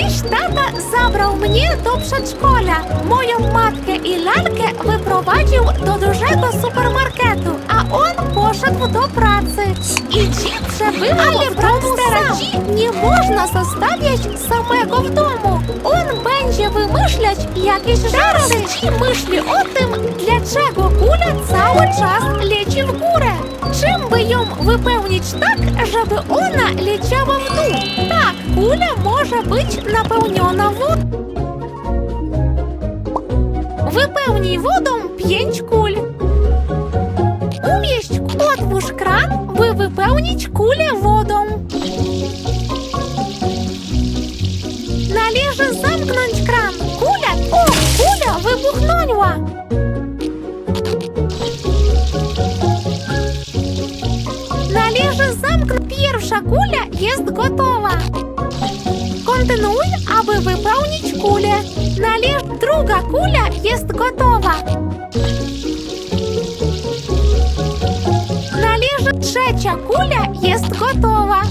ж тата забрав мені до пшачколя, мою матки і ляльки випровадів до дужего супермаркету, а он пошел до праці. І дід же вивели брат старачі не можна заставлять самого вдому. Он бенже вимишлять якісь жарти чи мишлі о тим, для чого куля цей час лечив куре. Чим би йом випевніть так, щоб вона лічала вду? куля може бути наповнена вод... Випевній водом п'ять куль. Уміщ отвуж кран, ви випевніть куля водом. Наліже замкнуть кран. Куля, о, куля вибухнула. Наліже замкнуть перша куля, єсть готова. Континуй, аби виповніть кулі. Наліж друга куля єст готова. Наліж шеча куля єст готова.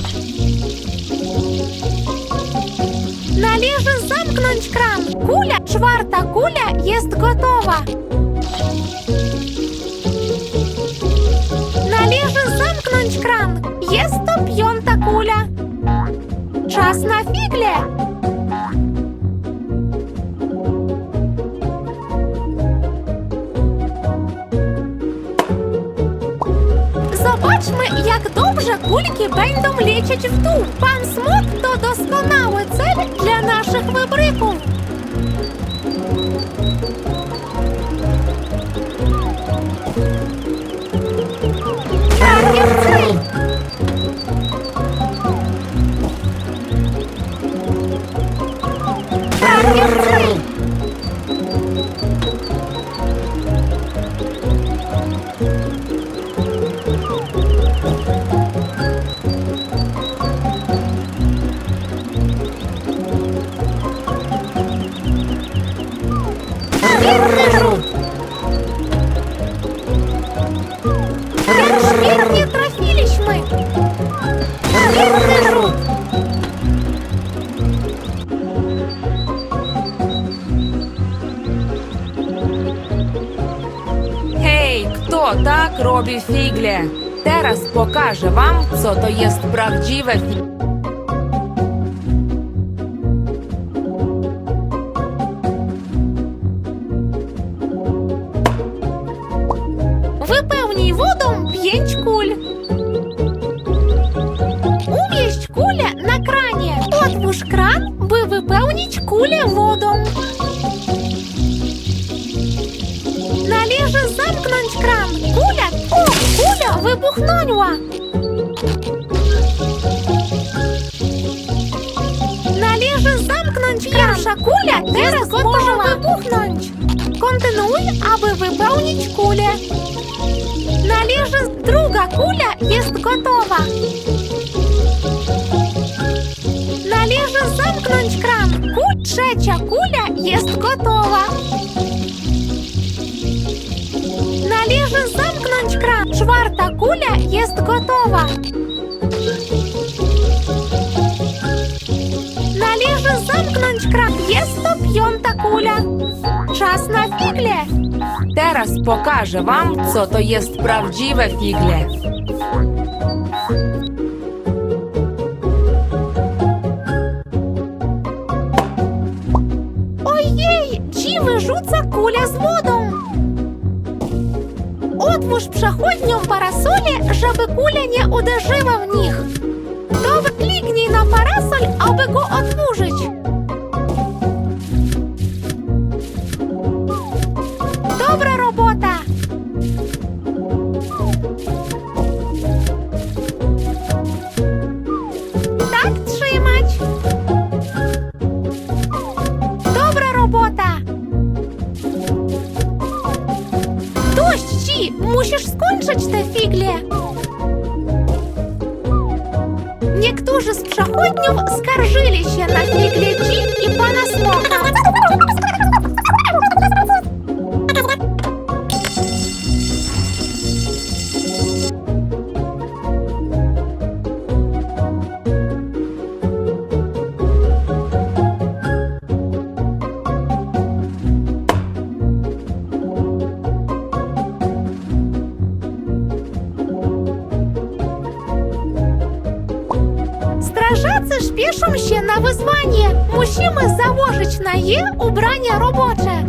Наліж замкнуть кран. Куля, чварта куля єст готова. Класна фігля! Побачмо, як довже кульки бендом лічать вту. Пан смок то досконала цель для наших вибриків. tak robi фіглі. Teraz покаже вам, що то є prawdziwe figle. Випевній водом п'ять куль. Увість куля на крані. Отвуж кран, би випевніть куля водом. Należy zamknąć kran! Kulia! O! Kulia wybuchnęła! Należy zamknąć kran! Pierwsza kulia teraz może wybuchnąć! Kontynuuj, aby wypełnić kulę. Należy druga kulia jest gotowa. Należy zamknąć kran. Ku trzecia kulia jest gotowa. Należy zamknąć kran. Czwarta kulia jest gotowa. Należy zamknąć kran. Jest to piąta kulia. Czas na figle. Teraz pokażę wam, co to jest prawdziwe figle. Ojej, dziwy rzuca kulia z wodą. Уж przechodniom w parasoli, żeby kulia nie uderzyła w nich. To wyklgnij na parasol, aby go odmurzyć. это фигле? Niektórzy z przechodniów skarżyli się na figleci i pana smoka. Наражаться ж пішом ще на визвання. Мужчина завожечна є убрання робоче.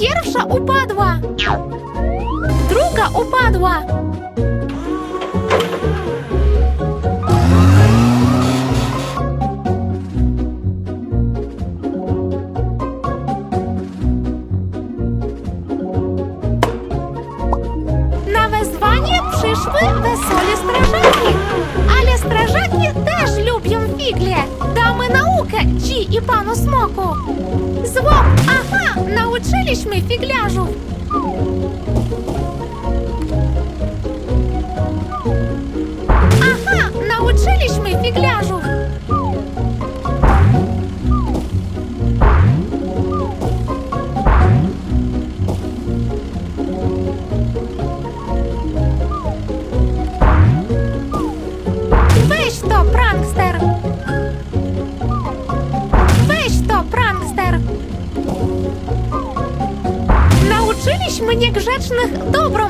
Перша упадва, друга упадва. naukę ci i panu smoku! Złop! Aha! Nauczyliśmy figlarzów! Aha! Nauczyliśmy figlarzów!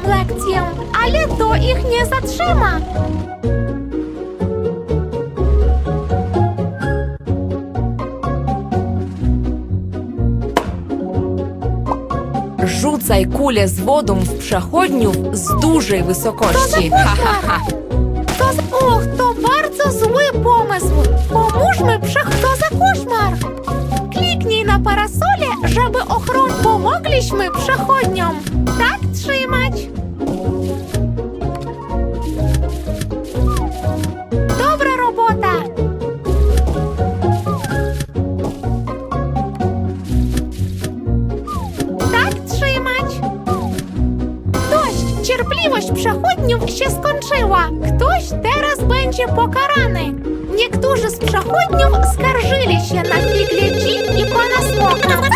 nad lekcję, ale to ich nie zatrzyma. Rzucaj kulę z wodą w przechodniów z dużej wysokości. To ha, ha, ha. To z... Och, to bardzo zły pomysł. Pomóżmy przech... To za koszmar. Kliknij na parasole, żeby ochron... Pomogliśmy przechodniom. Możliwość przechodniów się skończyła. Ktoś teraz będzie pokarany. Niektórzy z przechodniów skarżyli się na figlici i pana smoka.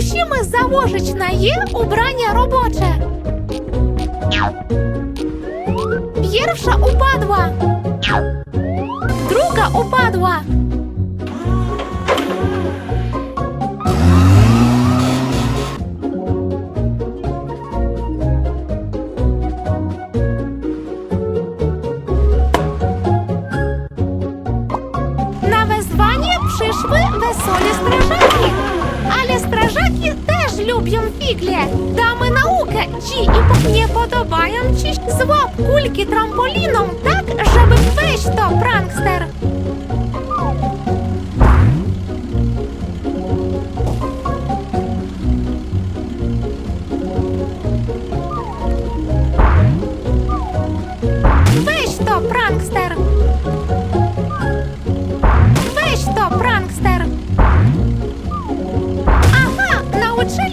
musimy założyć na je ubrania robocze. Pierwsza upadła. Druga upadła. Цикле, дами науки, чи і пахне подобаєм, чи звап кульки трамполіном, так, щоб весь то пранкстер.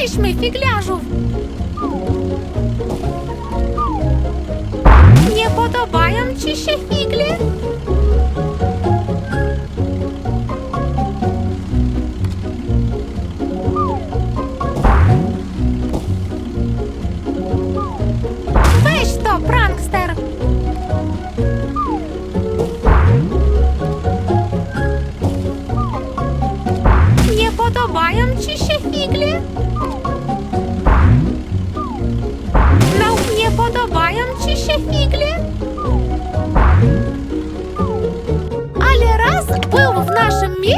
Вийшми, фігляжу.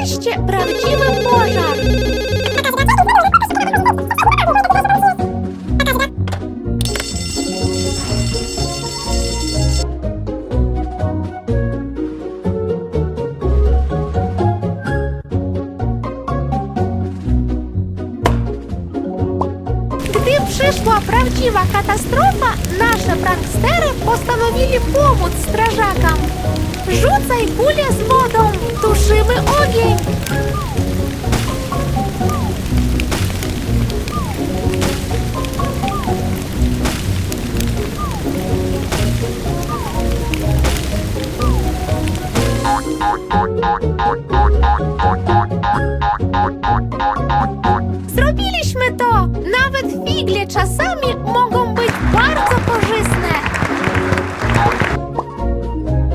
Oczywiście prawdziwy pożar! Gdy przyszła prawdziwa katastrofa, nasze prankstery postanowili pomóc strażakom. Rzucaj kulę z wodą, tuszymy ogień. czasami